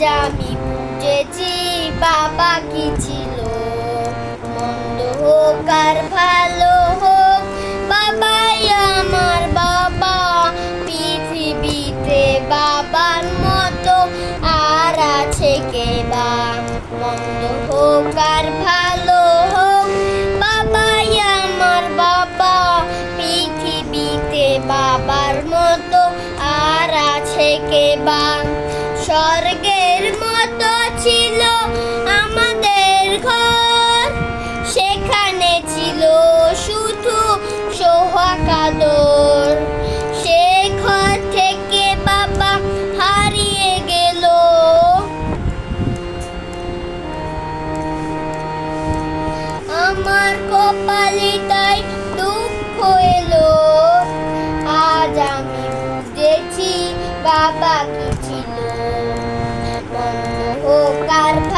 জামি পুজেছি বাবা কি ছিল। মন্দ হোক আর ভালো হোক, বাবাই আমার বাবা। পৃথিবীতে বাবার মতো আর আছে কে বা। মন্দ হোক আর ভালো হোক, বাবাই আমার বাবা। পৃথিবীতে বাবার মতো আর আছে কে বা। কপালে তাই দুঃখ এলো। আজ আমি বুঝেছি বাবা কি ছিল। ও হোক